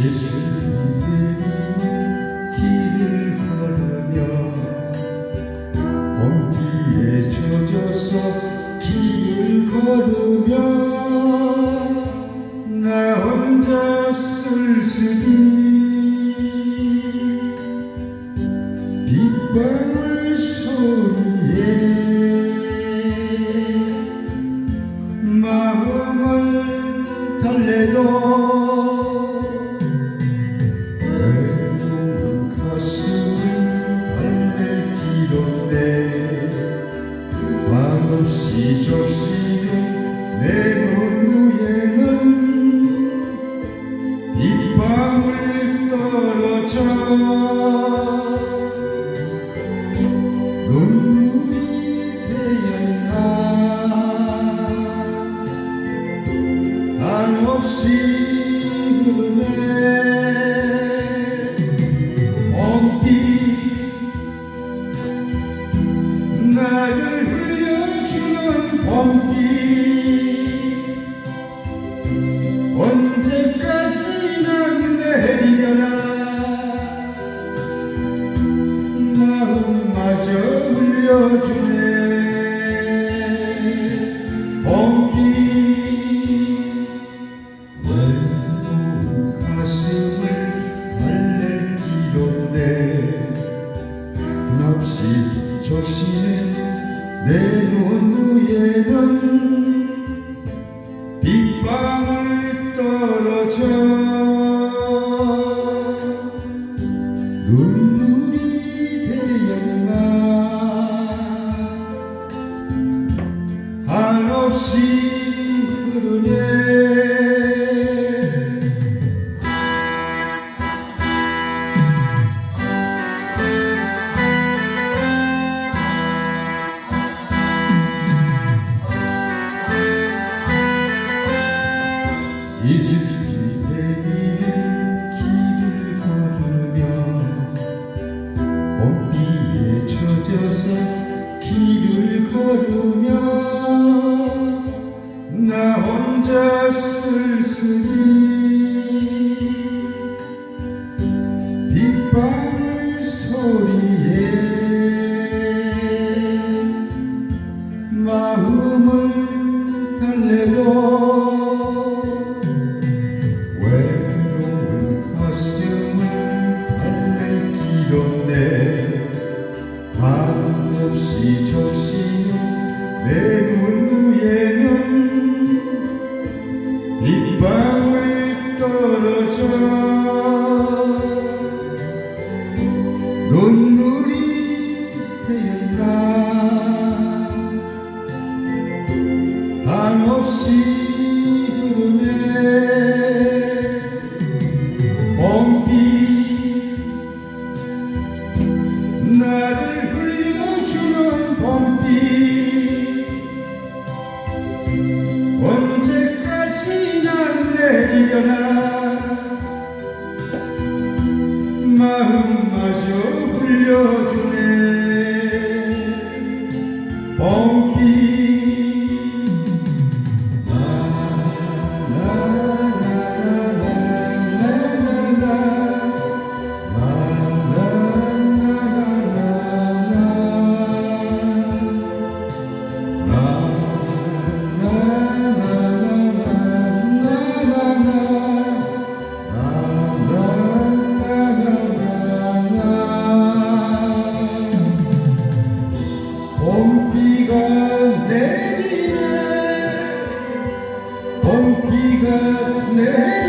예수님의 길을 걸으며 봄비에 젖어서 길을 걸으며 나 혼자 쓸쓸히 달래도 외로운 가슴을 길인데 한없이 적시는 내 눈위에는 빗방울 떨어져 내 눈 위에는 빗방울 떨어져 길을 걸으며 나 혼자 적시는 내 눈위에는 빗방울 떨어져. 눈물이 되었나. 한없이 흐르네. 봄비. 나 내리려나? 마음마저 흘려주네 봄비가 내리네. 봄비가 내리네.